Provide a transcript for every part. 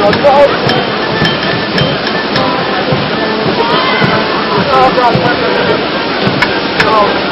要跳！啊！啊！啊！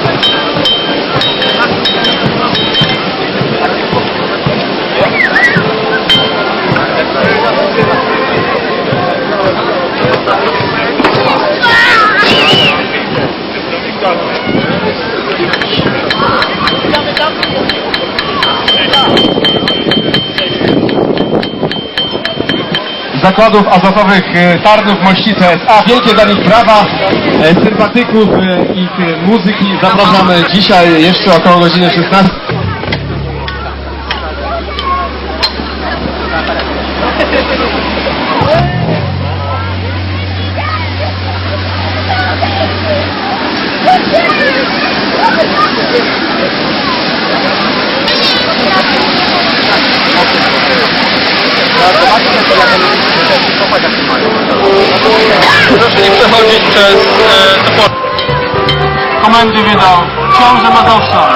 Zakładów Azotowych e, Tarnów Mościce S.A. Wielkie dla nich brawa, e, sympatyków e, ich muzyki. Zapraszamy dzisiaj jeszcze około godziny 16. przez e, pole. Komendy wydał książę Mazowsza.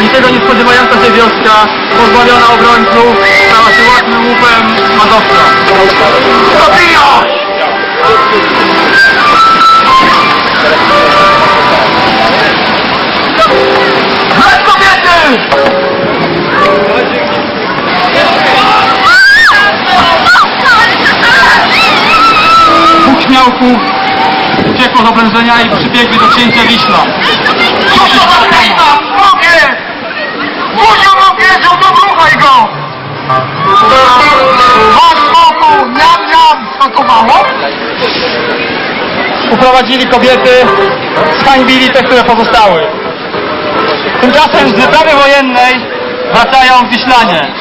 Niczego nie spodziewająca się wioska, pozbawiona obrońców, stała się łatwym łupem Mazowsza. Śmiałków uciekło z obrężenia i przybiegli do księcia Wiśla. Proszę Marlena! Mogę! Muszę mogę! Ruchaj go! Masz smoku! Niam, niam! Smakowało? Uprowadzili kobiety, zhańbili te, które pozostały. Tymczasem z wyprawy wojennej wracają Wiślanie.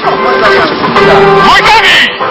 Wojkowi!